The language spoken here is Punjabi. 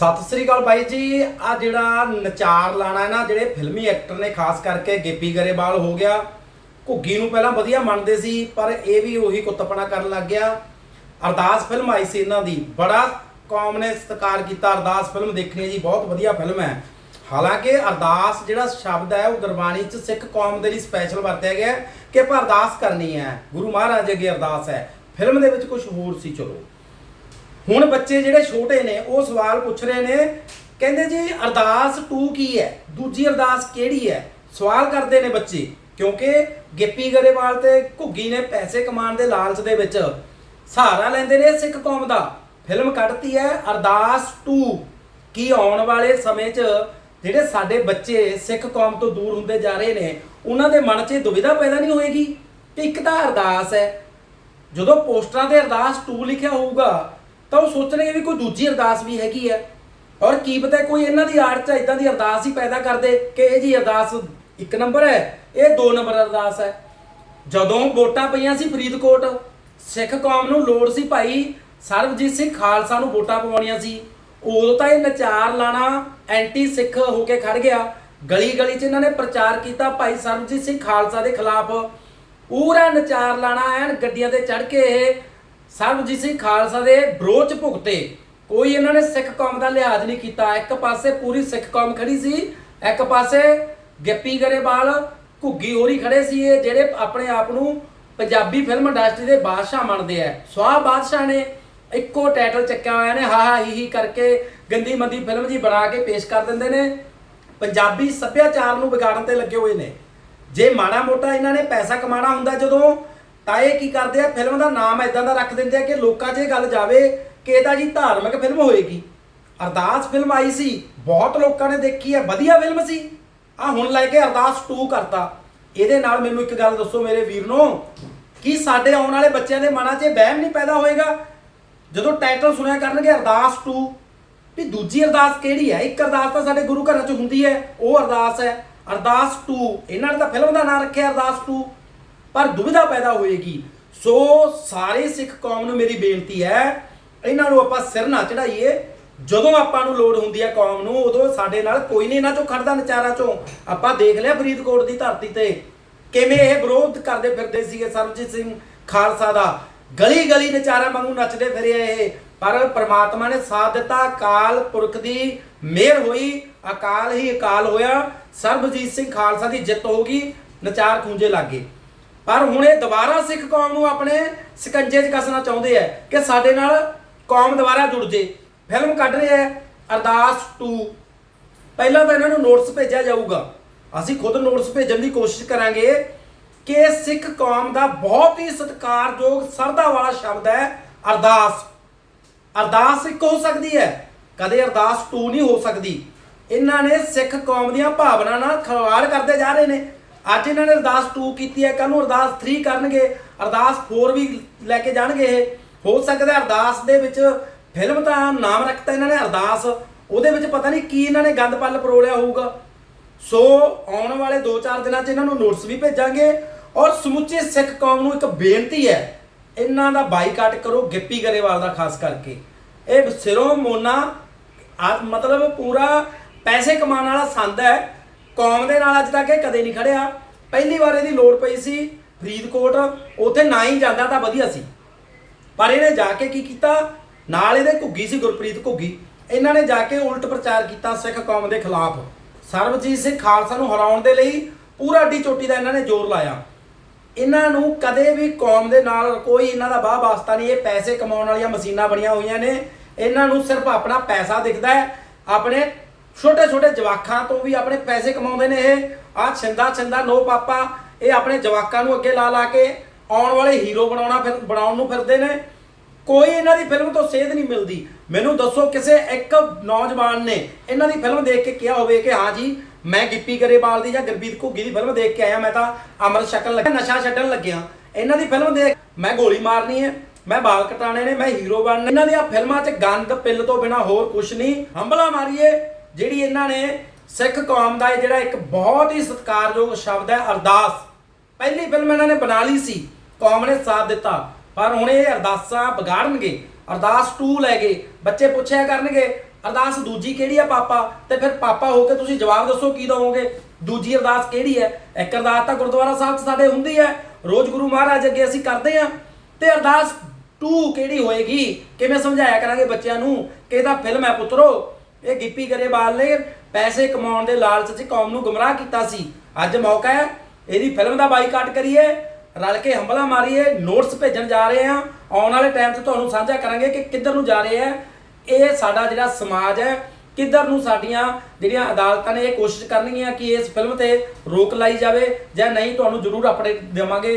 ਸਤਿ ਸ੍ਰੀ ਅਕਾਲ ਬਾਈ ਜੀ। ਆ ਜਿਹੜਾ ਨਚਾਰ ਲਾਣਾ ਹੈ ਨਾ, ਜਿਹੜੇ ਫਿਲਮੀ ਐਕਟਰ ਨੇ, ਖਾਸ ਕਰਕੇ ਗਿੱਪੀ ਗਰੇਵਾਲ ਹੋ ਗਿਆ, ਘੁੱਗੀ ਨੂੰ ਪਹਿਲਾਂ ਵਧੀਆ ਮੰਨਦੇ ਸੀ, ਪਰ ਇਹ ਵੀ ਉਹੀ ਕੁੱਤਪਣਾ ਕਰਨ ਲੱਗ ਗਿਆ। ਅਰਦਾਸ ਫਿਲਮ ਆਈ ਸੀ ਇਹਨਾਂ ਦੀ। ਬੜਾ ਕੌਮ ਨੇ ਸਤਿਕਾਰ ਕੀਤਾ। ਅਰਦਾਸ ਫਿਲਮ ਦੇਖਣੀ ਜੀ, ਬਹੁਤ ਵਧੀਆ ਫਿਲਮ ਹੈ। ਹਾਲਾਂਕਿ ਅਰਦਾਸ ਜਿਹੜਾ ਸ਼ਬਦ ਹੈ, ਉਹ ਗੁਰਬਾਣੀ 'ਚ ਸਿੱਖ ਕੌਮ ਦੇ ਲਈ ਸਪੈਸ਼ਲ ਵਰਤਿਆ ਗਿਆ ਕਿ ਆਪਾਂ ਅਰਦਾਸ ਕਰਨੀ ਹੈ। ਗੁਰੂ ਮਹਾਰਾਜ ਅੱਗੇ ਅਰਦਾਸ ਹੈ। ਫਿਲਮ ਦੇ ਵਿੱਚ ਕੁਝ ਹੋਰ ਸੀ, ਚਲੋ। ਹੁਣ ਬੱਚੇ ਜਿਹੜੇ ਛੋਟੇ ਨੇ, ਉਹ ਸਵਾਲ ਪੁੱਛ ਰਹੇ ਨੇ, ਕਹਿੰਦੇ ਜੀ ਅਰਦਾਸ 2 ਕੀ ਹੈ? ਦੂਜੀ ਅਰਦਾਸ ਕਿਹੜੀ ਹੈ? ਸਵਾਲ ਕਰਦੇ ਨੇ ਬੱਚੇ, ਕਿਉਂਕਿ ਗਿੱਪੀ ਗਰੇਵਾਲ ਤੇ ਘੁੱਗੀ ਨੇ ਪੈਸੇ ਕਮਾਉਣ ਦੇ ਲਾਲਚ ਦੇ ਵਿੱਚ ਸਹਾਰਾ ਲੈਂਦੇ ਨੇ ਸਿੱਖ ਕੌਮ ਦਾ। ਫਿਲਮ ਕੱਢਤੀ ਹੈ ਅਰਦਾਸ 2 ਕੀ ਆਉਣ ਵਾਲੇ ਸਮੇਂ 'ਚ ਜਿਹੜੇ ਸਾਡੇ ਬੱਚੇ ਸਿੱਖ ਕੌਮ ਤੋਂ ਦੂਰ ਹੁੰਦੇ ਜਾ ਰਹੇ ਨੇ, ਉਹਨਾਂ ਦੇ ਮਨ 'ਚ ਦੁਵਿਧਾ ਪੈਦਾ ਨਹੀਂ ਹੋਏਗੀ? ਕਿ ਇੱਕ ਤਾਂ ਅਰਦਾਸ ਹੈ। ਜਦੋਂ ਪੋਸਟਰਾਂ ਤੇ ਅਰਦਾਸ 2 ਲਿਖਿਆ ਹੋਊਗਾ ਤਾਂ ਉਹ ਸੋਚਣਗੇ ਵੀ ਕੋਈ ਦੂਜੀ ਅਰਦਾਸ ਵੀ ਹੈਗੀ ਹੈ ਔਰ ਕੀ ਪਤਾ ਕੋਈ ਇਹਨਾਂ ਦੀ ਆੜ ਚ ਇਦਾਂ ਦੀ ਅਰਦਾਸ ਹੀ ਪੈਦਾ ਕਰ ਦੇ ਕਿ ਇਹ ਜੀ ਅਰਦਾਸ ਇੱਕ ਨੰਬਰ ਹੈ, ਇਹ ਦੋ ਨੰਬਰ ਅਰਦਾਸ ਹੈ। ਜਦੋਂ ਵੋਟਾਂ ਪਈਆਂ ਸੀ ਫਰੀਦਕੋਟ, ਸਿੱਖ ਕੌਮ ਨੂੰ ਲੋੜ ਸੀ ਭਾਈ ਸਰਬਜੀਤ ਸਿੰਘ ਖਾਲਸਾ ਨੂੰ ਵੋਟਾਂ ਪਵਾਉਣੀਆਂ ਸੀ। ਉਦੋਂ ਤਾਂ ਇਹ ਨਚਾਰ ਲਾਣਾ ਐਂਟੀ ਸਿੱਖ ਹੋ ਕੇ ਖੜ ਗਿਆ। ਗਲੀ ਗਲੀ 'ਚ ਇਹਨਾਂ ਨੇ ਪ੍ਰਚਾਰ ਕੀਤਾ ਭਾਈ ਸਰਬਜੀਤ ਸਿੰਘ ਖਾਲਸਾ ਦੇ ਖਿਲਾਫ। ਪੂਰਾ ਨਚਾਰ ਲਾਣਾ ਐਨ ਗੱਡੀਆਂ ਤੇ ਚੜ ਕੇ ਇਹ ਸਰਬਜੀਤ ਸਿੰਘ ਖਾਲਸਾ ਦੇ ਬਰੋਚ ਭੁਗਤੇ ਕੋਈ ਇਹਨਾਂ ਨੇ ਸਿੱਖ ਕੌਮ ਦਾ ਲਿਹਾਜ਼ ਨਹੀਂ ਕੀਤਾ। ਇੱਕ ਪਾਸੇ ਪੂਰੀ ਸਿੱਖ ਕੌਮ ਖੜੀ ਸੀ, ਇੱਕ ਪਾਸੇ ਗੱਪੀ ਗਰੇਵਾਲ ਘੁੱਗੀ ਹੋਰੀ ਖੜੇ ਸੀ ਇਹ, ਜਿਹੜੇ ਆਪਣੇ ਆਪ ਨੂੰ ਪੰਜਾਬੀ ਫਿਲਮ ਇੰਡਸਟਰੀ ਦੇ ਬਾਦਸ਼ਾਹ ਮੰਨਦੇ ਆ। ਸਵਾਹ ਬਾਦਸ਼ਾਹ ਨੇ ਇੱਕੋ ਟਾਈਟਲ ਚੱਕਿਆ ਹੋਇਆ ਨੇ, ਹਾ ਹਾ ਹੀ ਹੀ ਕਰਕੇ ਗੰਦੀ ਮੰਦੀ ਫਿਲਮ ਜੀ ਬਣਾ ਕੇ ਪੇਸ਼ ਕਰ ਦਿੰਦੇ ਨੇ। ਪੰਜਾਬੀ ਸੱਭਿਆਚਾਰ ਨੂੰ ਵਿਗਾੜਨ ਤੇ ਲੱਗੇ ਹੋਏ ਨੇ। ਜੇ ਮਾੜਾ ਮੋਟਾ ਇਹਨਾਂ ਨੇ ਪੈਸਾ ਕਮਾਣਾ ਹੁੰਦਾ ਜਦੋਂ ਤਾਂ ਇਹ ਕੀ ਕਰਦੇ ਆ? ਫਿਲਮ ਦਾ ਨਾਮ ਐਦਾਂ ਦਾ ਰੱਖ ਦਿੰਦੇ ਆ ਕਿ ਲੋਕਾਂ 'ਚ ਇਹ ਗੱਲ ਜਾਵੇ ਕਿ ਇਹ ਤਾਂ ਜੀ ਧਾਰਮਿਕ ਫਿਲਮ ਹੋਏਗੀ। ਅਰਦਾਸ ਫਿਲਮ ਆਈ ਸੀ, ਬਹੁਤ ਲੋਕਾਂ ਨੇ ਦੇਖੀ ਹੈ, ਵਧੀਆ ਫਿਲਮ ਸੀ। ਆ ਹੁਣ ਲੈ ਕੇ ਅਰਦਾਸ 2 ਕਰਤਾ। ਇਹਦੇ ਨਾਲ ਮੈਨੂੰ ਇੱਕ ਗੱਲ ਦੱਸੋ ਮੇਰੇ ਵੀਰ ਨੂੰ, ਕੀ ਸਾਡੇ ਆਉਣ ਵਾਲੇ ਬੱਚਿਆਂ ਦੇ ਮਨਾਂ 'ਚ ਇਹ ਵਹਿਮ ਨਹੀਂ ਪੈਦਾ ਹੋਏਗਾ? ਜਦੋਂ ਟਾਈਟਲ ਸੁਣਿਆ ਕਰਨਗੇ ਅਰਦਾਸ 2 ਵੀ ਦੂਜੀ ਅਰਦਾਸ ਕਿਹੜੀ ਹੈ? ਇੱਕ ਅਰਦਾਸ ਤਾਂ ਸਾਡੇ ਗੁਰੂ ਘਰਾਂ 'ਚ ਹੁੰਦੀ ਹੈ, ਉਹ ਅਰਦਾਸ ਹੈ। ਅਰਦਾਸ 2 ਇਹਨਾਂ ਨੇ ਤਾਂ ਫਿਲਮ ਦਾ ਨਾਮ ਰੱਖਿਆ ਅਰਦਾਸ 2 ਪਰ ਦੁਵਿਧਾ ਪੈਦਾ ਹੋਏਗੀ। ਸੋ ਸਾਰੇ ਸਿੱਖ ਕੌਮ ਨੂੰ ਮੇਰੀ ਬੇਨਤੀ ਹੈ, ਇਹਨਾਂ ਨੂੰ ਆਪਾਂ ਸਿਰ ਨਾ ਚੜਾਈਏ ਜਦੋਂ ਆਪਾਂ ਨੂੰ ਲੋੜ ਹੁੰਦੀ ਹੈ ਕੌਮ ਨੂੰ, ਉਦੋਂ ਸਾਡੇ ਨਾਲ ਕੋਈ ਨਹੀਂ ਇਹਨਾਂ ਚੋਂ ਖੜਦਾ ਨਚਾਰਾ ਚੋਂ। ਆਪਾਂ ਦੇਖ ਲਿਆ ਫਰੀਦਕੋਟ ਦੀ ਧਰਤੀ ਤੇ, ਕਿਵੇਂ ਇਹ ਵਿਰੋਧ ਕਰਦੇ ਫਿਰਦੇ ਸੀਗੇ ਸਰਬਜੀਤ ਸਿੰਘ ਖਾਲਸਾ ਦਾ। ਗਲੀ ਗਲੀ ਨਚਾਰਾ ਵਾਂਗੂ ਨੱਚਦੇ ਫਿਰੇ ਇਹ। ਪਰ ਪ੍ਰਮਾਤਮਾ ਨੇ ਸਾਥ ਦਿੱਤਾ, ਅਕਾਲ ਪੁਰਖ ਦੀ ਮਿਹਰ ਹੋਈ, ਅਕਾਲ ਹੀ ਅਕਾਲ ਹੋਇਆ। ਸਰਬਜੀਤ ਸਿੰਘ ਖਾਲਸਾ ਦੀ ਜਿੱਤ ਹੋ ਗਈ ਨਚਾਰ ਖੂੰਜੇ ਲੱਗੇ ਪਰ ਹੁਣ ਇਹ ਦੁਬਾਰਾ ਸਿੱਖ ਕੌਮ ਨੂੰ ਆਪਣੇ ਸਕੰਜੇ 'ਚ ਕੱਸਣਾ ਚਾਹੁੰਦੇ ਆ ਕਿ ਸਾਡੇ ਨਾਲ ਕੌਮ ਦੁਬਾਰਾ ਜੁੜ ਜੇ। ਫਿਲਮ ਕੱਢ ਰਿਹਾ ਆ ਅਰਦਾਸ 2 ਪਹਿਲਾਂ ਤਾਂ ਇਹਨਾਂ ਨੂੰ ਨੋਟਿਸ ਭੇਜਿਆ ਜਾਊਗਾ। ਅਸੀਂ ਖੁਦ ਨੋਟਿਸ ਭੇਜਣ ਦੀ ਕੋਸ਼ਿਸ਼ ਕਰਾਂਗੇ ਕਿ ਸਿੱਖ ਕੌਮ ਦਾ ਬਹੁਤ ਹੀ ਸਤਿਕਾਰਯੋਗ ਸਰਦਾ ਵਾਲਾ ਸ਼ਬਦ ਹੈ ਅਰਦਾਸ। ਅਰਦਾਸ ਇੱਕ ਹੋ ਸਕਦੀ ਹੈ, ਕਦੇ ਅਰਦਾਸ 2 ਨਹੀਂ ਹੋ ਸਕਦੀ। ਇਹਨਾਂ ਨੇ ਸਿੱਖ ਕੌਮ ਦੀਆਂ ਭਾਵਨਾ ਨਾਲ ਖਿਲਵਾੜ ਕਰਦੇ ਜਾ ਰਹੇ ਨੇ। ਅੱਜ ਇਹਨਾਂ ਨੇ ਅਰਦਾਸ 2 ਕੀਤੀ ਹੈ ਕੱਲ ਨੂੰ ਅਰਦਾਸ 3 ਕਰਨਗੇ, ਅਰਦਾਸ 4 ਵੀ ਲੈ ਕੇ ਜਾਣਗੇ ਇਹ। ਹੋ ਸਕਦਾ ਅਰਦਾਸ ਦੇ ਵਿੱਚ ਫਿਲਮ ਦਾ ਨਾਮ ਰੱਖਤਾ ਇਹਨਾਂ ਨੇ, ਅਰਦਾਸ। ਉਹਦੇ ਵਿੱਚ ਪਤਾ ਨਹੀਂ ਕੀ ਇਹਨਾਂ ਨੇ ਗੰਦ ਪੱਲ ਪਰੋਲਿਆ ਹੋਊਗਾ। ਸੋ ਆਉਣ ਵਾਲੇ 2-4 ਦਿਨਾਂ 'ਚ ਇਹਨਾਂ ਨੂੰ ਨੋਟਿਸ ਵੀ ਭੇਜਾਂਗੇ। ਔਰ ਸਮੁੱਚੇ ਸਿੱਖ ਕੌਮ ਨੂੰ ਇੱਕ ਬੇਨਤੀ ਹੈ, ਇਹਨਾਂ ਦਾ ਬਾਈਕਾਟ ਕਰੋ ਗਿੱਪੀ ਗਰੇਵਾਲ ਦਾ, ਖਾਸ ਕਰਕੇ। ਇਹ ਸਿਰੋਂ ਮੋਨਾ ਮਤਲਬ ਪੂਰਾ ਪੈਸੇ ਕਮਾਉਣ ਵਾਲਾ ਸੰਦ ਹੈ। ਕੌਮ ਦੇ ਨਾਲ ਅੱਜ ਤੱਕ ਇਹ ਕਦੇ ਨਹੀਂ ਖੜਿਆ। ਪਹਿਲੀ ਵਾਰ ਇਹਦੀ ਲੋੜ ਪਈ ਸੀ ਫਰੀਦਕੋਟ, ਉੱਥੇ ਨਾ ਹੀ ਜਾਂਦਾ ਤਾਂ ਵਧੀਆ ਸੀ। ਪਰ ਇਹਨੇ ਜਾ ਕੇ ਕੀ ਕੀਤਾ? ਨਾਲ ਇਹਦੇ ਘੁੱਗੀ ਸੀ, ਗੁਰਪ੍ਰੀਤ ਘੁੱਗੀ। ਇਹਨਾਂ ਨੇ ਜਾ ਕੇ ਉਲਟ ਪ੍ਰਚਾਰ ਕੀਤਾ ਸਿੱਖ ਕੌਮ ਦੇ ਖਿਲਾਫ। ਸਰਬਜੀਤ ਸਿੰਘ ਖਾਲਸਾ ਨੂੰ ਹਰਾਉਣ ਦੇ ਲਈ ਪੂਰਾ ਢੀ ਚੋਟੀ ਦਾ ਇਹਨਾਂ ਨੇ ਜ਼ੋਰ ਲਾਇਆ। ਇਹਨਾਂ ਨੂੰ ਕਦੇ ਵੀ ਕੌਮ ਦੇ ਨਾਲ ਕੋਈ ਇਹਨਾਂ ਦਾ ਬਾਹ ਵਾਸਤਾ ਨਹੀਂ। ਇਹ ਪੈਸੇ ਕਮਾਉਣ ਵਾਲੀਆਂ ਮਸ਼ੀਨਾਂ ਬਣੀਆਂ ਹੋਈਆਂ ਨੇ। ਇਹਨਾਂ ਨੂੰ ਸਿਰਫ ਆਪਣਾ ਪੈਸਾ ਦਿਖਦਾ ਹੈ। ਆਪਣੇ ਛੋਟੇ ਛੋਟੇ ਜਵਾਕਾਂ ਤੋਂ ਵੀ ਆਪਣੇ ਪੈਸੇ ਕਮਾਉਂਦੇ ਨੇ ਇਹ। ਆ ਛਿੰਦਾ ਛਿੰਦਾ, ਨੋ ਪਾਪਾ, ਇਹ ਆਪਣੇ ਜਵਾਕਾਂ ਨੂੰ ਅੱਗੇ ਲਾ ਲਾ ਕੇ ਆਉਣ ਵਾਲੇ ਹੀਰੋ ਬਣਾਉਣਾ ਫਿਰ, ਬਣਾਉਣ ਨੂੰ ਫਿਰਦੇ ਨੇ। ਕੋਈ ਇਹਨਾਂ ਦੀ ਫਿਲਮ ਤੋਂ ਸੇਧ ਨਹੀਂ ਮਿਲਦੀ। ਮੈਨੂੰ ਦੱਸੋ ਕਿਸੇ ਇੱਕ ਨੌਜਵਾਨ ਨੇ ਇਹਨਾਂ ਦੀ ਫਿਲਮ ਦੇਖ ਕੇ ਕਿਹਾ ਹੋਵੇ ਕਿ, ਹਾਂ ਜੀ, ਮੈਂ ਗਿੱਪੀ ਗਰੇਵਾਲ ਦੀ ਜਾਂ ਗੁਰਬੀਤ ਘੁੱਗੀ ਦੀ ਫਿਲਮ ਦੇਖ ਕੇ ਆਇਆ, ਮੈਂ ਤਾਂ ਅਮਰ ਸ਼ਕਲ ਲੱਗਿਆ ਨਸ਼ਾ ਛੱਡਣ ਲੱਗਿਆ। ਇਹਨਾਂ ਦੀ ਫਿਲਮ ਦੇਖ, ਮੈਂ ਗੋਲੀ ਮਾਰਨੀ ਹੈ, ਮੈਂ ਬਾਲ ਕਟਾਣੇ ਨੇ, ਮੈਂ ਹੀਰੋ ਬਣਨਾ। ਇਹਨਾਂ ਦੀਆਂ ਫਿਲਮਾਂ 'ਚ ਗੰਦ ਪਿੱਲ ਤੋਂ ਬਿਨਾ ਹੋਰ ਕੁਝ ਨਹੀਂ। ਹੰਬਲਾ ਮਾਰੀਏ ਜਿਹੜੀ ਇਹਨਾਂ ਨੇ ਸਿੱਖ ਕੌਮ ਦਾ ਜਿਹੜਾ ਇੱਕ ਬਹੁਤ ਹੀ ਸਤਿਕਾਰਯੋਗ ਸ਼ਬਦ ਹੈ, ਅਰਦਾਸ। ਪਹਿਲੀ ਫਿਲਮ ਇਹਨਾਂ ਨੇ ਬਣਾ ਲਈ ਸੀ, ਕੌਮ ਨੇ ਸਾਥ ਦਿੱਤਾ। ਪਰ ਹੁਣ ਇਹ ਅਰਦਾਸਾਂ ਵਿਗਾੜਨਗੇ, ਅਰਦਾਸ 2 ਲੈ ਗਏ, ਬੱਚੇ ਪੁੱਛਿਆ ਕਰਨਗੇ, ਅਰਦਾਸ ਦੂਜੀ ਕਿਹੜੀ ਆ ਪਾਪਾ? ਤੇ ਫਿਰ ਪਾਪਾ ਹੋ ਕੇ ਤੁਸੀਂ ਜਵਾਬ ਦੱਸੋ, ਕੀ ਦਵੋਗੇ? ਦੂਜੀ ਅਰਦਾਸ ਕਿਹੜੀ ਹੈ? ਇੱਕ ਅਰਦਾਸ ਤਾਂ ਗੁਰਦੁਆਰਾ ਸਾਹਿਬ 'ਚ ਸਾਡੇ ਹੁੰਦੀ ਹੈ। ਰੋਜ਼ ਗੁਰੂ ਮਹਾਰਾਜ ਅੱਗੇ ਅਸੀਂ ਕਰਦੇ ਆ ਤੇ ਅਰਦਾਸ 2 ਕਿਹੜੀ ਹੋਏਗੀ? ਕਿਵੇਂ ਸਮਝਾਇਆ ਕਰਾਂਗੇ ਬੱਚਿਆਂ ਨੂੰ? ਕਿ ਇਹਦਾ ਫਿਲਮ ਹੈ ਪੁੱਤਰੋ? ਇਹ ਗਿੱਪੀ ਗਰੇਵਾਲ ਨੇ ਪੈਸੇ ਕਮਾਉਣ ਦੇ ਲਾਲਚ 'ਚ ਕੌਮ ਨੂੰ ਗੁੰਮਰਾਹ ਕੀਤਾ ਸੀ। ਅੱਜ ਮੌਕਾ ਹੈ, ਇਹਦੀ ਫਿਲਮ ਦਾ ਬਾਈਕਾਟ ਕਰੀਏ, ਰਲ ਕੇ ਹੰਬਲਾ ਮਾਰੀਏ, ਨੋਟਸ ਭੇਜਣ ਜਾ ਰਹੇ ਆ ਆਉਣ ਵਾਲੇ ਟਾਈਮ 'ਚ ਤੁਹਾਨੂੰ ਸਾਂਝਾ ਕਰਾਂਗੇ ਕਿ ਕਿੱਧਰ ਨੂੰ ਜਾ ਰਹੇ ਆ ਇਹ ਸਾਡਾ ਜਿਹੜਾ ਸਮਾਜ ਹੈ, ਕਿੱਧਰ ਨੂੰ ਸਾਡੀਆਂ ਜਿਹੜੀਆਂ ਅਦਾਲਤਾਂ ਨੇ ਇਹ ਕੋਸ਼ਿਸ਼ ਕਰਨਗੀਆਂ ਕਿ ਇਸ ਫਿਲਮ ਤੇ ਰੋਕ ਲਾਈ ਜਾਵੇ ਜਾਂ ਨਹੀਂ, ਤੁਹਾਨੂੰ ਜ਼ਰੂਰ ਅਪਡੇਟ ਦੇਵਾਂਗੇ।